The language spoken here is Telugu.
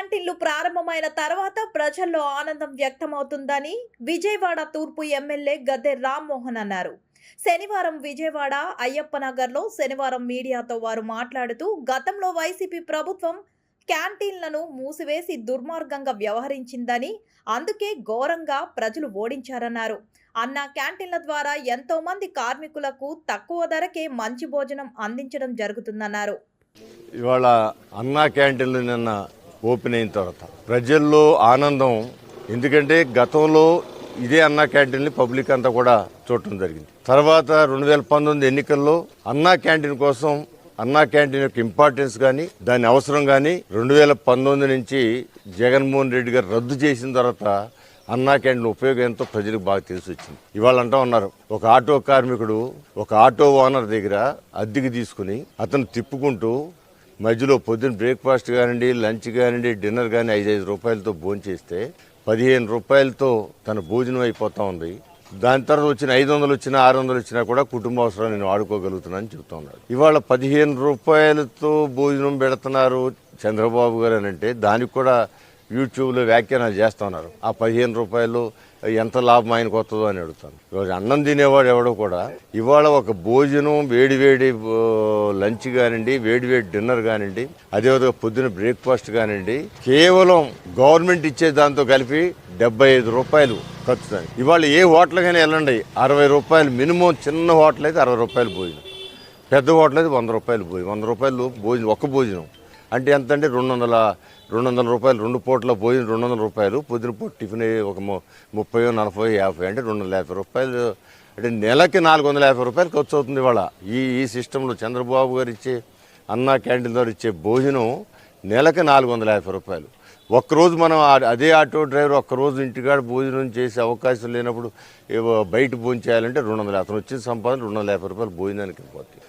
క్యాంటీన్లు ప్రారంభమైన తర్వాత ప్రజల్లో ఆనందం వ్యక్తమవుతుందని విజయవాడ తూర్పు ఎమ్మెల్యే గద్దె రామ్మోహన్ అన్నారు. శనివారం విజయవాడ అయ్యప్ప నగర్లో శనివారం మీడియాతో వారు మాట్లాడుతూ గతంలో వైసీపీ ప్రభుత్వం క్యాంటీన్లను మూసివేసి దుర్మార్గంగా వ్యవహరించిందని అందుకే ఘోరంగా ప్రజలు ఓడించారన్నారు. అన్న క్యాంటీన్ల ద్వారా ఎంతో మంది కార్మికులకు తక్కువ ధరకే మంచి భోజనం అందించడం జరుగుతుందన్నారు. ఇవాళ అన్నా క్యాంటీన్లు నిన్న ఓపెన్ అయిన తర్వాత. ప్రజల్లో ఆనందం ఎందుకంటే గతంలో ఇదే అన్నా క్యాంటీన్ని పబ్లిక్ అంతా కూడా చూడటం జరిగింది. తర్వాత రెండు వేల పంతొమ్మిది ఎన్నికల్లో అన్నా క్యాంటీన్ కోసం అన్నా క్యాంటీన్ యొక్క ఇంపార్టెన్స్ కానీ దాని అవసరం కానీ రెండు వేల పంతొమ్మిది నుంచి జగన్మోహన్ రెడ్డి గారు రద్దు చేసిన తర్వాత అన్నా క్యాంటీన్ ఉపయోగం ఎంతో ప్రజలకు బాగా తెలిసి వచ్చింది ఇవాళ అంటా ఉన్నారు ఒక ఆటో కార్మికుడు ఒక ఆటో ఓనర్ దగ్గర అద్దెకి తీసుకుని అతను తిప్పుకుంటూ మధ్యలో పొద్దున్న బ్రేక్ఫాస్ట్ కానివ్వండి లంచ్ కానివ్వండి డిన్నర్ కానీ ఐదు ఐదు రూపాయలతో భోజనం చేస్తే పదిహేను రూపాయలతో తన భోజనం అయిపోతా ఉంది. దాని తర్వాత వచ్చిన ఐదు వందలు వచ్చినా ఆరు వందలు వచ్చినా కూడా కుటుంబ అవసరాలు నేను ఆడుకోగలుగుతున్నానని చెప్తా ఉన్నాడు. ఇవాళ పదిహేను రూపాయలతో భోజనం పెడుతున్నారు చంద్రబాబు గారు అని అంటే దానికి కూడా యూట్యూబ్లో వ్యాఖ్యానాలు చేస్తున్నారు. ఆ పదిహేను రూపాయలు ఎంత లాభం ఆయనకు వస్తుందో అని అడుగుతాను. ఈరోజు అన్నం తినేవాడు ఎవడో కూడా ఇవాళ ఒక భోజనం వేడివేడి లంచ్ కానివ్వండి వేడివేడి డిన్నర్ కానివ్వండి అదేవిధంగా పొద్దున బ్రేక్ఫాస్ట్ కానివ్వండి కేవలం గవర్నమెంట్ ఇచ్చే దాంతో కలిపి డెబ్బై ఐదు రూపాయలు ఖర్చు ఇవాళ ఏ హోటల్ కానీ వెళ్ళండి అరవై రూపాయలు మినిమం చిన్న హోటల్ అయితే అరవై రూపాయలు భోజనం. పెద్ద హోటల్ అయితే వంద రూపాయలు భోజనం. వంద రూపాయలు భోజనం ఒక్క భోజనం. అంటే ఎంత అంటే రెండు వందల రెండు వందల రూపాయలు రెండు పూట్ల భోజనం రెండు వందల రూపాయలు పొద్దున పూట టిఫిన్ ఒక ము- ముప్పై నలభై యాభై అంటే రెండు వందల యాభై రూపాయలు. అంటే నెలకి నాలుగు వందల యాభై రూపాయలు ఖర్చు అవుతుంది ఇవాళ. ఈ ఈ సిస్టంలో చంద్రబాబు గారు ఇచ్చే అన్నా క్యాంటీన్ ద్వారా ఇచ్చే భోజనం నెలకి నాలుగు వందల యాభై రూపాయలు. ఒక్కరోజు మనం అదే ఆటో డ్రైవర్ ఒక్కరోజు ఇంటికాడ భోజనం చేసే అవకాశం లేనప్పుడు బయట భోజనం చేయాలంటే రెండు వందల అతను వచ్చిన సంపాదన రెండు వందల యాభై రూపాయలు భోజనానికి పోతుంది